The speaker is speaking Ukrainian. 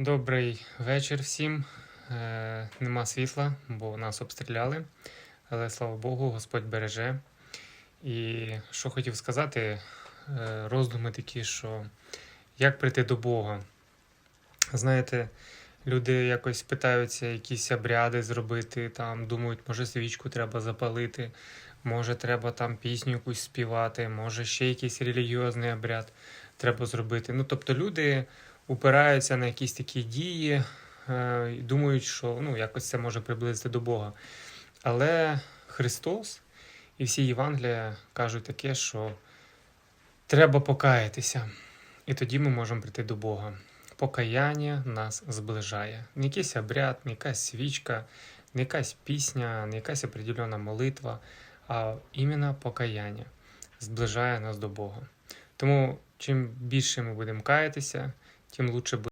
Добрий вечір всім. Е, нема світла, бо нас обстріляли. Але слава Богу, Господь береже. І що хотів сказати, е, роздуми такі, що як прийти до Бога. Знаєте, люди якось питаються якісь обряди зробити, там думають, може свічку треба запалити, може треба там пісню якусь співати, може ще якийсь релігіозний обряд треба зробити. Ну, тобто люди упираються на якісь такі дії е, думають, що ну, якось це може приблизити до Бога. Але Христос і всі Євангелія кажуть таке, що треба покаятися, і тоді ми можемо прийти до Бога. Покаяння нас зближає. Не якийсь обряд, не якась свічка, не якась пісня, не якась определена молитва, а іменно покаяння зближає нас до Бога. Тому чим більше ми будемо каятися, тим лучше буде.